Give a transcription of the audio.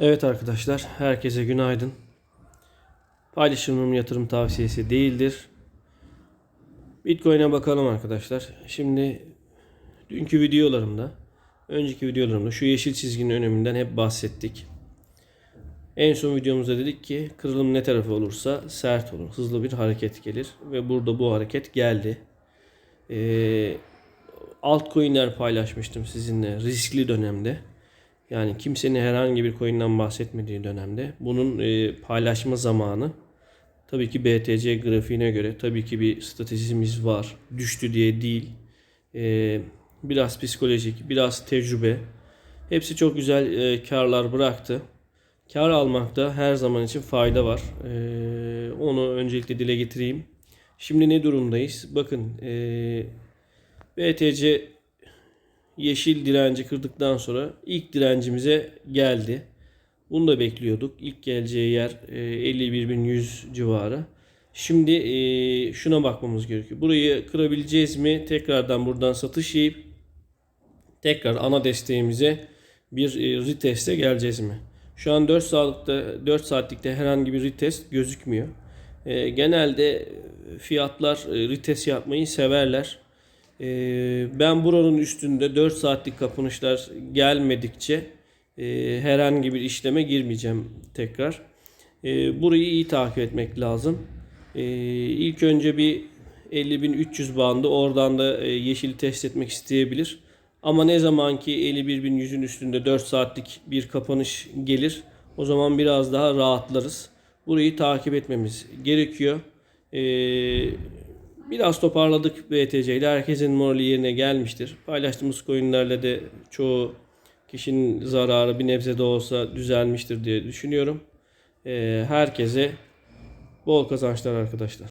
Evet arkadaşlar, herkese günaydın. Paylaşımım yatırım tavsiyesi değildir. Bitcoin'e bakalım arkadaşlar. Şimdi dünkü videolarımda, önceki videolarımda şu yeşil çizginin öneminden hep bahsettik. En son videomuzda dedik ki kırılım ne tarafı olursa sert olur. Hızlı bir hareket gelir ve burada bu hareket geldi. Ee, altcoin'ler paylaşmıştım sizinle riskli dönemde. Yani kimsenin herhangi bir coin'den bahsetmediği dönemde bunun e, paylaşma zamanı tabii ki BTC grafiğine göre tabii ki bir stratejimiz var. Düştü diye değil. E, biraz psikolojik, biraz tecrübe. Hepsi çok güzel e, karlar bıraktı. Kar almakta her zaman için fayda var. E, onu öncelikle dile getireyim. Şimdi ne durumdayız? Bakın e, BTC yeşil direnci kırdıktan sonra ilk direncimize geldi. Bunu da bekliyorduk. İlk geleceği yer e, 51.100 civarı. Şimdi e, şuna bakmamız gerekiyor. Burayı kırabileceğiz mi? Tekrardan buradan satış yiyip tekrar ana desteğimize bir e, reteste geleceğiz mi? Şu an 4 saatlikte 4 saatlikte herhangi bir retest gözükmüyor. E, genelde fiyatlar e, retest yapmayı severler. Ee, ben buranın üstünde 4 saatlik kapanışlar gelmedikçe e, herhangi bir işleme girmeyeceğim tekrar. Ee, burayı iyi takip etmek lazım. Ee, ilk önce bir 50.300 bandı oradan da e, yeşil test etmek isteyebilir. Ama ne zaman ki 51.100'ün üstünde 4 saatlik bir kapanış gelir o zaman biraz daha rahatlarız. Burayı takip etmemiz gerekiyor. Ee, Biraz toparladık BTC ile. Herkesin morali yerine gelmiştir. Paylaştığımız coinlerle de çoğu kişinin zararı bir nebze de olsa düzelmiştir diye düşünüyorum. Ee, herkese bol kazançlar arkadaşlar.